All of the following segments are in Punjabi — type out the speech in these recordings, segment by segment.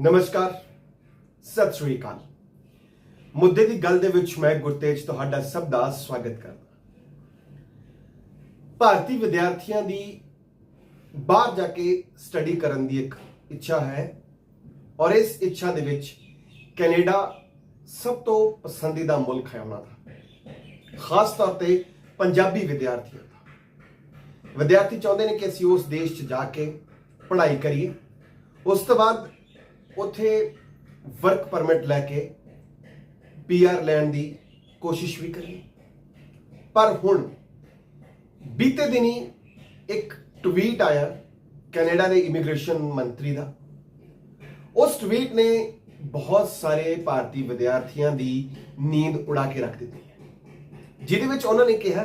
ਨਮਸਕਾਰ, ਸਤਿ ਸ਼੍ਰੀ ਅਕਾਲ। ਮੁੱਦੇ ਦੀ ਗੱਲ ਦੇ ਵਿੱਚ ਮੈਂ ਗੁਰਤੇਜ ਤੁਹਾਡਾ ਸਭ ਦਾ ਸਵਾਗਤ ਕਰਦਾ ਭਾਰਤੀ ਵਿਦਿਆਰਥੀਆਂ ਦੀ ਬਾਹਰ ਜਾ ਕੇ ਸਟੱਡੀ ਕਰਨ ਦੀ ਇੱਕ ਇੱਛਾ ਹੈ ਔਰ ਇਸ ਇੱਛਾ ਦੇ ਵਿੱਚ ਕੈਨੇਡਾ ਸਭ ਤੋਂ ਪਸੰਦੀਦਾ ਮੁਲਕ ਹੈ ਉਹਨਾਂ ਦਾ। ਖਾਸ ਤੌਰ ਤੇ ਪੰਜਾਬੀ ਵਿਦਿਆਰਥੀਆਂ ਦਾ। ਵਿਦਿਆਰਥੀ ਚਾਹੁੰਦੇ ਨੇ ਕਿ ਅਸੀਂ ਉਸ ਦੇਸ਼ 'ਚ ਜਾ ਕੇ ਪੜ੍ਹਾਈ ਕਰੀਏ। ਉਸ ਤੋਂ ਬਾਅਦ ਉੱਥੇ ਵਰਕ ਪਰਮਿਟ ਲੈ ਕੇ ਪੀਆਰ ਲੈਣ ਦੀ ਕੋਸ਼ਿਸ਼ ਵੀ ਕਰੀਏ। ਪਰ ਹੁਣ ਬੀਤੇ ਦਿਨੀ ਇੱਕ ਟਵੀਟ ਆਇਆ ਕੈਨੇਡਾ ਦੇ ਇਮੀਗ੍ਰੇਸ਼ਨ ਮੰਤਰੀ ਦਾ। ਉਸ ਟਵੀਟ ਨੇ ਬਹੁਤ ਸਾਰੇ ਭਾਰਤੀ ਵਿਦਿਆਰਥੀਆਂ ਦੀ ਨੀਂਦ ਉਡਾ ਕੇ ਰੱਖ ਦਿੱਤੀ ਹੈ। ਜਿਹਦੇ ਵਿੱਚ ਉਹਨਾਂ ਨੇ ਕਿਹਾ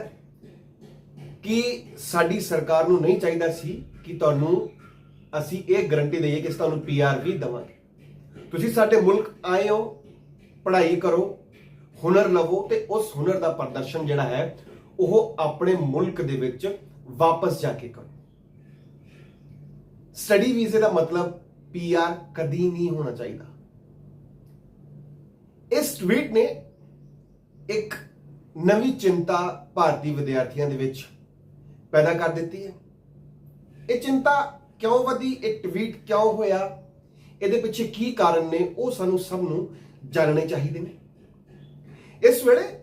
ਕਿ ਸਾਡੀ ਸਰਕਾਰ ਨੂੰ ਨਹੀਂ ਚਾਹੀਦਾ ਸੀ ਕਿ ਤੁਹਾਨੂੰ ਅਸੀਂ ਇਹ ਗਰੰਟੀ ਦਈਏ ਕਿ ਅਸੀਂ ਤੁਹਾਨੂੰ ਪੀਆਰ ਵੀ ਦਵਾਂਗੇ। ਤੁਸੀਂ ਸਾਡੇ ਮੁਲਕ ਆਏ ਹੋ, ਪੜ੍ਹਾਈ ਕਰੋ, ਹੁਨਰ ਲਵੋ ਤੇ ਉਸ ਹੁਨਰ ਦਾ ਪ੍ਰਦਰਸ਼ਨ ਜਿਹੜਾ ਹੈ, ਉਹ ਆਪਣੇ ਮੁਲਕ ਦੇ ਵਿੱਚ ਵਾਪਸ ਜਾ ਕੇ ਕਰੋ। ਸਟੱਡੀ ਵੀਜ਼ੇ ਦਾ ਮਤਲਬ ਪੀਆਰ ਕਦੀ ਨਹੀਂ ਹੋਣਾ ਚਾਹੀਦਾ। ਇਸ ਟਵੀਟ ਨੇ ਇੱਕ ਨਵੀਂ ਚਿੰਤਾ ਭਾਰਤੀ ਵਿਦਿਆਰਥੀਆਂ ਦੇ ਵਿੱਚ ਪੈਦਾ ਕਰ ਦਿੱਤੀ ਹੈ। ਇਹ ਚਿੰਤਾ ਕਿਉਂ ਵਧੀ? ਇਹ ਟਵੀਟ ਕਿਉਂ ਹੋਇਆ? ਇਹਦੇ ਪਿੱਛੇ ਕੀ ਕਾਰਨ ਨੇ? ਉਹ ਸਾਨੂੰ ਸਭ ਨੂੰ ਜਾਣਨੇ ਚਾਹੀਦੇ ਨੇ। ਇਸ ਵੇਲੇ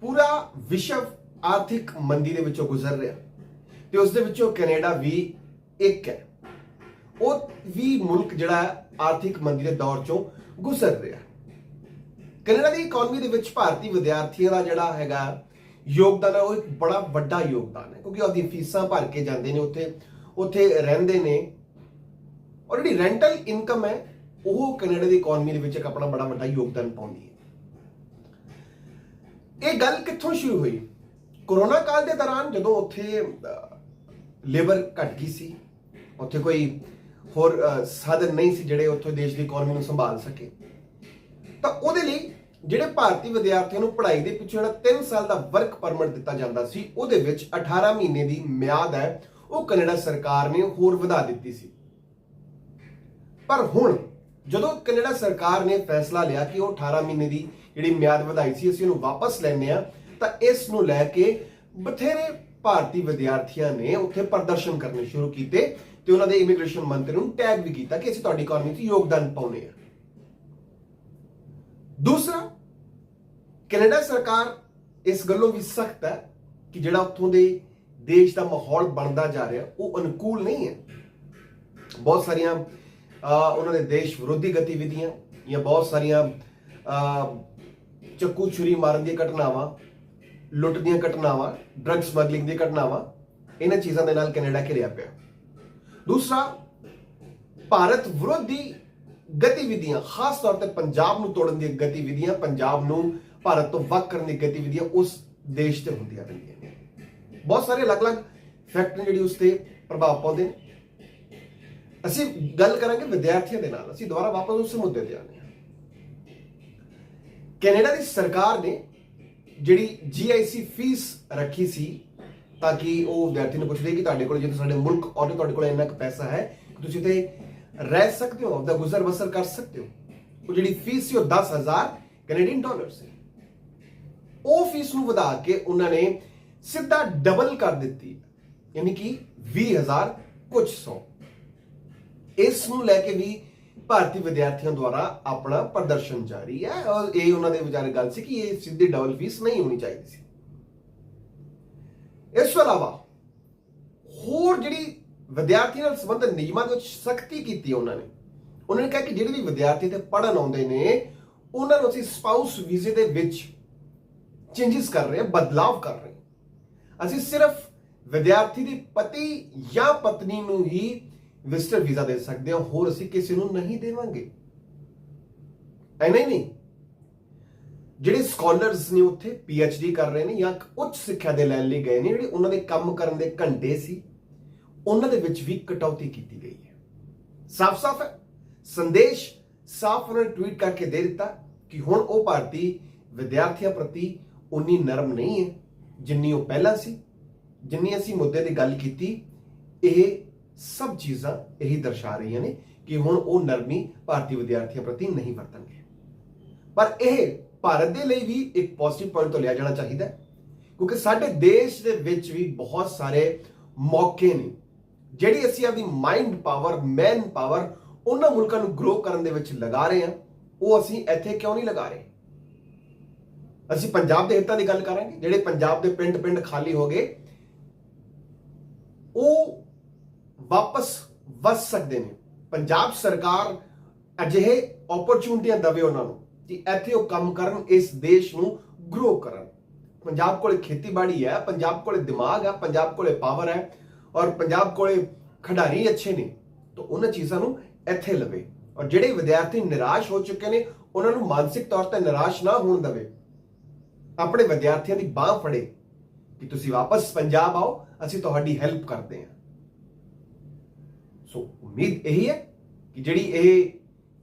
ਪੂਰਾ ਵਿਸ਼ਵ ਆਰਥਿਕ ਮੰਦੀ ਦੇ ਵਿੱਚੋਂ ਗੁਜ਼ਰ ਰਿਹਾ ਤੇ ਉਸ ਦੇ ਵਿੱਚੋਂ ਕੈਨੇਡਾ ਵੀ ਇੱਕ ਹੈ। ਉਹ ਵੀ ਮੁਲਕ ਜਿਹੜਾ ਹੈ, ਆਰਥਿਕ ਮੰਦੀ ਦੇ ਦੌਰ ਚੋਂ ਗੁਜ਼ਰ ਰਿਹਾ। ਕੈਨੇਡਾ ਦੀ ਇਕਨੋਮੀ ਦੇ ਵਿੱਚ ਭਾਰਤੀ ਵਿਦਿਆਰਥੀਆਂ ਦਾ ਜਿਹੜਾ ਹੈਗਾ ਯੋਗਦਾਨ ਹੈ, ਉਹ ਇੱਕ ਬੜਾ ਵੱਡਾ ਯੋਗਦਾਨ ਹੈ, ਕਿਉਂਕਿ ਉਹਦੀ ਫੀਸਾਂ ਭਰ ਕੇ ਜਾਂਦੇ ਨੇ ਉੱਥੇ ਉੱਥੇ ਰਹਿੰਦੇ ਨੇ। ਔਰ ਜਿਹੜੀ ਰੈਂਟਲ ਇਨਕਮ ਹੈ, ਉਹ ਕੈਨੇਡਾ ਦੀ ਇਕਨੋਮੀ ਦੇ ਵਿੱਚ ਇੱਕ ਆਪਣਾ ਬੜਾ ਵੱਡਾ ਯੋਗਦਾਨ ਪਾਉਂਦੀ ਹੈ। ਇਹ ਗੱਲ ਕਿੱਥੋਂ ਸ਼ੁਰੂ ਹੋਈ? ਕੋਰੋਨਾ ਕਾਲ ਦੇ ਦੌਰਾਨ ਜਦੋਂ ਉੱਥੇ ਲੇਬਰ ਘਟ ਗਈ ਸੀ, ਉੱਥੇ ਕੋਈ ਹੋਰ ਸਾਧਨ ਨਹੀਂ ਸੀ ਜਿਹੜੇ ਉੱਥੇ ਦੇਸ਼ ਦੀ ਇਕਨੋਮੀ ਨੂੰ ਸੰਭਾਲ ਸਕੇ। ਤਾਂ ਉਹਦੇ ਲਈ ਜਿਹੜੇ ਭਾਰਤੀ ਵਿਦਿਆਰਥੀਆਂ ਨੂੰ ਪੜ੍ਹਾਈ ਦੇ ਪਿੱਛੇ ਜਿਹੜਾ 3 ਸਾਲ ਦਾ ਵਰਕ ਪਰਮਿਟ ਦਿੱਤਾ ਜਾਂਦਾ ਸੀ, ਉਹਦੇ ਵਿੱਚ 18 ਮਹੀਨੇ ਦੀ ਮਿਆਦ ਹੈ, ਉਹ ਕੈਨੇਡਾ ਸਰਕਾਰ ਨੇ ਹੋਰ ਵਧਾ ਦਿੱਤੀ ਸੀ। ਪਰ ਹੁਣ ਜਦੋਂ ਕੈਨੇਡਾ ਸਰਕਾਰ ਨੇ ਫੈਸਲਾ ਲਿਆ ਕਿ ਉਹ 18 ਮਹੀਨੇ ਦੀ ਜਿਹੜੀ ਮਿਆਦ ਵਧਾਈ ਸੀ, ਅਸੀਂ ਉਹਨੂੰ ਵਾਪਸ ਲੈਣੇ ਆ ਤਾਂ ਇਸ ਨੂੰ ਲੈ ਕੇ ਬਥੇਰੇ ਭਾਰਤੀ ਵਿਦਿਆਰਥੀਆਂ ਨੇ ਉੱਥੇ ਪ੍ਰਦਰਸ਼ਨ ਕਰਨੇ ਸ਼ੁਰੂ ਕੀਤੇ ਤੇ ਉਹਨਾਂ ਦੇ ਇਮੀਗ੍ਰੇਸ਼ਨ ਮੰਤਰੀ ਨੂੰ ਟੈਗ ਵੀ ਕੀਤਾ ਕਿ ਅਸੀਂ ਤੁਹਾਡੀ ਇਕਨੋਮੀ 'ਚ ਯੋਗਦਾਨ ਪਾਉਨੇ ਆ ਦੂਸਰਾ, ਕੈਨੇਡਾ ਸਰਕਾਰ ਇਸ ਗੱਲੋਂ ਵੀ ਸਖਤ ਹੈ ਕਿ ਜਿਹੜਾ ਉੱਥੋਂ ਦੇ ਦੇਸ਼ ਦਾ ਮਾਹੌਲ ਬਣਦਾ ਜਾ ਰਿਹਾ, ਉਹ ਅਨੁਕੂਲ ਨਹੀਂ ਹੈ। ਬਹੁਤ ਸਾਰੀਆਂ ਉਹਨਾਂ ਦੇ ਦੇਸ਼ ਵਿਰੋਧੀ ਗਤੀਵਿਧੀਆਂ ਜਾਂ ਬਹੁਤ ਸਾਰੀਆਂ ਚੱਕੂ ਛੁਰੀ ਮਾਰਨ ਦੀਆਂ ਘਟਨਾਵਾਂ, ਲੁੱਟ ਦੀਆਂ ਘਟਨਾਵਾਂ ਡਰੱਗ ਸਮਗਲਿੰਗ ਦੀਆਂ ਘਟਨਾਵਾਂ, ਇਹਨਾਂ ਚੀਜ਼ਾਂ ਦੇ ਨਾਲ ਕੈਨੇਡਾ ਘਿਰਿਆ ਪਿਆ। ਦੂਸਰਾ, ਭਾਰਤ ਵਿਰੋਧੀ ਗਤੀਵਿਧੀਆਂ, ਖਾਸ ਤੌਰ ਤੇ ਪੰਜਾਬ ਨੂੰ ਤੋੜਨ ਦੀਆਂ ਗਤੀਵਿਧੀਆਂ, ਪੰਜਾਬ ਨੂੰ ਭਾਰਤ ਤੋਂ ਵੱਖ ਕਰਨ ਦੀਆਂ ਗਤੀਵਿਧੀਆਂ ਉਸ ਦੇਸ਼ ਤੇ ਹੁੰਦੀਆਂ ਰਹਿੰਦੀਆਂ ਨੇ। ਬਹੁਤ ਸਾਰੇ ਅਲੱਗ-ਅਲੱਗ ਫੈਕਟਰ ਜਿਹੜੀ ਉਸ ਤੇ ਪ੍ਰਭਾਵ ਪਾਉਂਦੇ ਨੇ। ਅਸੀਂ ਗੱਲ ਕਰਾਂਗੇ ਵਿਦਿਆਰਥੀਆਂ ਦੇ ਨਾਲ। ਅਸੀਂ ਦੁਬਾਰਾ ਵਾਪਸ ਉਸ ਮੁੱਦੇ ਤੇ ਆਉਂਦੇ ਹਾਂ। ਕੈਨੇਡਾ ਦੀ ਸਰਕਾਰ ਨੇ ਜਿਹੜੀ ਜੀਆਈਸੀ ਫੀਸ ਰੱਖੀ ਸੀ ਤਾਂ ਕਿ ਉਹ ਵਿਦਿਆਰਥੀ ਨੂੰ ਪੁੱਛਦੇ ਕਿ ਤੁਹਾਡੇ ਕੋਲ, ਜੇ ਸਾਡੇ ਮੁਲਕ ਆਉਂਦੇ ਤੁਹਾਡੇ ਕੋਲ ਇੰਨਾ ਕੁ ਪੈਸਾ ਹੈ ਤੁਸੀਂ ਤੇ ਰਹਿ ਸਕਦੇ ਹੋ ਆਪਦਾ ਗੁਜ਼ਰ ਬਸਰ ਕਰ ਸਕਦੇ ਹੋ ਉਹ ਜਿਹੜੀ ਫੀਸ ਸੀ ਉਹ 10000 ਕੈਨੇਡੀਅਨ ਡਾਲਰ ਸੀ ਉਹ ਫੀਸ ਨੂੰ ਵਧਾ ਕੇ ਉਹਨਾਂ ਨੇ ਸਿੱਧਾ ਡਬਲ ਕਰ ਦਿੱਤੀ ਯਾਨੀ ਕਿ 20000 ਕੁਝ ਸੌ ਇਸ ਨੂੰ ਲੈ ਕੇ ਵੀ ਭਾਰਤੀ ਵਿਦਿਆਰਥੀਆਂ ਦੁਆਰਾ ਆਪਣਾ ਪ੍ਰਦਰਸ਼ਨ ਜਾਰੀ ਹੈ ਔਰ ਇਹ ਉਹਨਾਂ ਦੇ ਵਿਚਾਰੇ ਗੱਲ ਸੀ ਕਿ ਇਹ ਸਿੱਧੀ ਡਬਲ ਫੀਸ ਨਹੀਂ ਹੋਣੀ ਚਾਹੀਦੀ ਸੀ ਇਸ ਤੋਂ ਇਲਾਵਾ ਹੋਰ ਜਿਹੜੀ ਵਿਦਿਆਰਥੀ ਨਾਲ ਸੰਬੰਧਿਤ ਨਿਯਮਾਂ ਦੇ ਵਿੱਚ ਸਖਤੀ ਕੀਤੀ ਉਹਨਾਂ ਨੇ। ਉਹਨਾਂ ਨੇ ਕਿਹਾ ਕਿ ਜਿਹੜੇ ਵੀ ਵਿਦਿਆਰਥੀ ਤੇ ਪੜਨ ਆਉਂਦੇ ਨੇ, ਉਹਨਾਂ ਨੂੰ ਅਸੀਂ ਸਪਾਊਸ ਵੀਜ਼ੇ ਦੇ ਵਿੱਚ ਚੇਂਜਸ ਕਰ ਰਹੇ ਹਾਂ, ਬਦਲਾਵ ਕਰ ਰਹੇ ਅਸੀਂ ਸਿਰਫ ਵਿਦਿਆਰਥੀ ਦੀ ਪਤੀ ਜਾਂ ਪਤਨੀ ਨੂੰ ਹੀ ਵਿਜ਼ਟਰ ਵੀਜ਼ਾ ਦੇ ਸਕਦੇ ਹਾਂ, ਹੋਰ ਅਸੀਂ ਕਿਸੇ ਨੂੰ ਨਹੀਂ ਦੇਵਾਂਗੇ। ਐਨਾ ਹੀ ਨਹੀਂ। ਜਿਹੜੇ ਸਕਾਲਰਸ ਨੇ ਉੱਥੇ ਡੀ ਕਰ ਰਹੇ ਨੇ ਜਾਂ ਉੱਚ ਸਿੱਖਿਆ ਦੇ ਲੈਣ ਲਈ ਗਏ ਨੇ, ਜਿਹੜੇ ਉਹਨਾਂ ਦੇ ਕੰਮ ਕਰਨ ਦੇ ਘੰਟੇ ਸੀ ਉਹਨਾਂ ਦੇ ਵਿੱਚ ਵੀ ਕਟੌਤੀ ਕੀਤੀ ਗਈ ਹੈ। ਸਾਫ਼-ਸਾਫ਼ ਹੈ। ਸੰਦੇਸ਼ ਸਾਫ਼ ਉਹਨਾਂ ਨੇ ਟਵੀਟ ਕਰਕੇ ਦੇ ਦਿੱਤਾ ਕਿ ਹੁਣ ਉਹ ਭਾਰਤੀ ਵਿਦਿਆਰਥੀਆਂ ਪ੍ਰਤੀ ਉਨੀ ਨਰਮ ਨਹੀਂ ਹੈ, ਜਿੰਨੀ ਉਹ ਪਹਿਲਾਂ ਸੀ। ਜਿੰਨੀ ਅਸੀਂ ਮੁੱਦੇ ਦੀ ਗੱਲ ਕੀਤੀ, ਇਹ ਸਭ ਚੀਜ਼ਾਂ ਇਹੀ ਦਰਸਾ ਰਹੀਆਂ ਨੇ ਕਿ ਹੁਣ ਉਹ ਨਰਮੀ ਭਾਰਤੀ ਵਿਦਿਆਰਥੀਆਂ ਪ੍ਰਤੀ ਨਹੀਂ ਵਰਤਣਗੇ। ਪਰ ਇਹ ਭਾਰਤ ਦੇ ਲਈ ਵੀ ਇੱਕ ਪੋਜ਼ਿਟਿਵ ਪੁਆਇੰਟ ਤੋਂ ਲਿਆ ਜਾਣਾ ਚਾਹੀਦਾ ਕਿਉਂਕਿ ਸਾਡੇ ਦੇਸ਼ ਦੇ ਵਿੱਚ ਵੀ ਬਹੁਤ ਸਾਰੇ ਮੌਕੇ ਨੇ ਜਿਹੜੀ ਅਸੀਂ ਆਪਣੀ ਮਾਈਂਡ ਪਾਵਰ ਮੈਨ ਪਾਵਰ ਉਹਨਾਂ ਮੁਲਕਾਂ ਨੂੰ ਗਰੋ ਕਰਨ ਦੇ ਵਿੱਚ ਲਗਾ ਰਹੇ ਹਾਂ, ਉਹ ਅਸੀਂ ਇੱਥੇ ਕਿਉਂ ਨਹੀਂ ਲਗਾ ਰਹੇ? ਅਸੀਂ ਪੰਜਾਬ ਦੇ ਹਿੱਤਾਂ ਦੀ ਗੱਲ ਕਰਾਂਗੇ, ਜਿਹੜੇ ਪੰਜਾਬ ਦੇ ਪਿੰਡ-ਪਿੰਡ ਖਾਲੀ ਹੋ ਗਏ, ਉਹ ਵਾਪਸ ਵਸ ਸਕਦੇ ਨੇ। ਪੰਜਾਬ ਸਰਕਾਰ ਅਜਿਹੇ ਓਪਰਚੁਨਿਟੀਆਂ ਦਵੇ ਉਹਨਾਂ ਨੂੰ ਕਿ ਇੱਥੇ ਉਹ ਕੰਮ ਕਰਨ, ਇਸ ਦੇਸ਼ ਨੂੰ ਗਰੋ ਕਰਨ। ਪੰਜਾਬ ਕੋਲੇ ਖੇਤੀਬਾੜੀ ਹੈ, ਪੰਜਾਬ ਕੋਲੇ ਦਿਮਾਗ ਹੈ, ਪੰਜਾਬ ਕੋਲੇ ਪਾਵਰ ਹੈ ਔਰ ਪੰਜਾਬ ਕੋਲੇ ਖਿਡਾਰੀ ਅੱਛੇ ਨੇ, ਤਾਂ ਉਹਨਾਂ ਚੀਜ਼ਾਂ ਨੂੰ ਇੱਥੇ ਲਵੇ। ਔਰ ਜਿਹੜੇ ਵਿਦਿਆਰਥੀ ਨਿਰਾਸ਼ ਹੋ ਚੁੱਕੇ ਨੇ, ਉਹਨਾਂ ਨੂੰ ਮਾਨਸਿਕ ਤੌਰ ਤੇ ਨਿਰਾਸ਼ ਨਾ ਹੋਣ ਦੇਵੇ। ਆਪਣੇ ਵਿਦਿਆਰਥੀਆਂ ਦੀ ਬਾਹ ਫੜੇ ਕਿ ਤੁਸੀਂ ਵਾਪਸ ਪੰਜਾਬ ਆਓ, ਅਸੀਂ ਤੁਹਾਡੀ ਹੈਲਪ ਕਰਦੇ ਹਾਂ। ਸੋ ਉਮੀਦ ਇਹੀ ਹੈ ਕਿ ਜਿਹੜੀ ਇਹ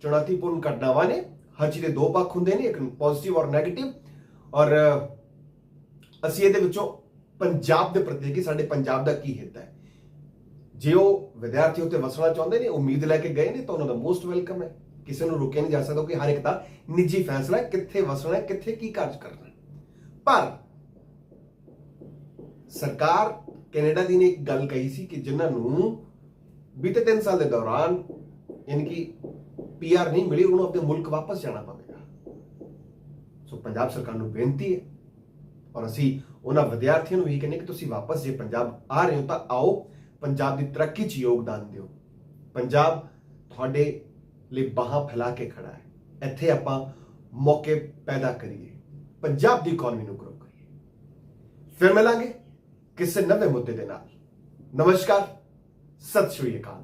ਚੁਣੌਤੀਪੂਰਨ ਘਟਨਾਵਾਂ ਨੇ, ਹਰ ਚੀਜ਼ ਦੇ ਦੋ ਪੱਖ ਹੁੰਦੇ ਨੇ, ਇੱਕ ਪੋਜ਼ਿਟਿਵ ਔਰ 네ਗੇਟਿਵ ਔਰ ਅਸੀਂ ਇਹਦੇ ਵਿੱਚੋਂ ਪੰਜਾਬ ਦੇ ਪ੍ਰਤੀ ਕਿ ਸਾਡੇ ਪੰਜਾਬ ਦਾ ਕੀ ਹਿੱਤ ਹੈ? ਜੇ ਉਹ ਵਿਦਿਆਰਥੀ ਉੱਤੇ ਵਸਣਾ ਚਾਹੁੰਦੇ ਨੇ, ਉਮੀਦ ਲੈ ਕੇ ਗਏ ਨੇ, ਤਾਂ ਉਹਨਾਂ ਦਾ ਮੋਸਟ ਵੈਲਕਮ ਹੈ। ਕਿਸੇ ਨੂੰ ਰੋਕਿਆ ਨਹੀਂ ਜਾ ਸਕਦਾ ਕਿ ਹਰ ਇੱਕ ਦਾ ਨਿੱਜੀ ਫੈਸਲਾ ਹੈ, ਕਿੱਥੇ ਵਸਣਾ ਹੈ, ਕਿੱਥੇ ਕੀ ਕਾਰਜ ਕਰਨਾ ਪਰ ਸਰਕਾਰ ਕੈਨੇਡਾ ਦੀ ਨੇ ਇੱਕ ਗੱਲ ਕਹੀ ਸੀ ਕਿ ਜਿਨ੍ਹਾਂ ਨੂੰ ਬੀਤੇ 3 ਸਾਲ ਦੇ ਦੌਰਾਨ ਯਾਨੀ ਕਿ ਪੀਆਰ ਨਹੀਂ ਮਿਲੀ, ਉਹਨੂੰ ਆਪਣੇ ਮੁਲਕ ਵਾਪਸ ਜਾਣਾ ਪਵੇਗਾ। ਸੋ ਪੰਜਾਬ ਸਰਕਾਰ ਨੂੰ ਬੇਨਤੀ ਹੈ, ਔਰ ਅਸੀਂ ਉਹਨਾਂ ਵਿਦਿਆਰਥੀਆਂ ਨੂੰ ਵੀ ਕਹਿੰਦੇ ਕਿ ਤੁਸੀਂ ਵਾਪਸ ਜੇ ਪੰਜਾਬ ਆ ਰਹੇ ਹੋ ਤਾਂ ਆਓ ਪੰਜਾਬ ਦੀ ਤਰੱਕੀ 'ਚ ਯੋਗਦਾਨ ਦਿਓ। ਪੰਜਾਬ ਤੁਹਾਡੇ ਲਈ ਬਾਹਾਂ ਫੈਲਾ ਕੇ ਖੜਾ ਹੈ। ਇੱਥੇ ਆਪਾਂ ਮੌਕੇ ਪੈਦਾ ਕਰੀਏ। ਪੰਜਾਬ ਦੀ ਇਕਨੋਮੀ ਨੂੰ ਗਰੋ ਕਰੀਏ। ਫਿਰ ਮਿਲਾਂਗੇ ਕਿਸੇ ਨਵੇਂ ਮੁੱਦੇ ਦੇ ਨਾਲ। ਨਮਸਕਾਰ। ਸਤਿ ਸ਼੍ਰੀ ਅਕਾਲ।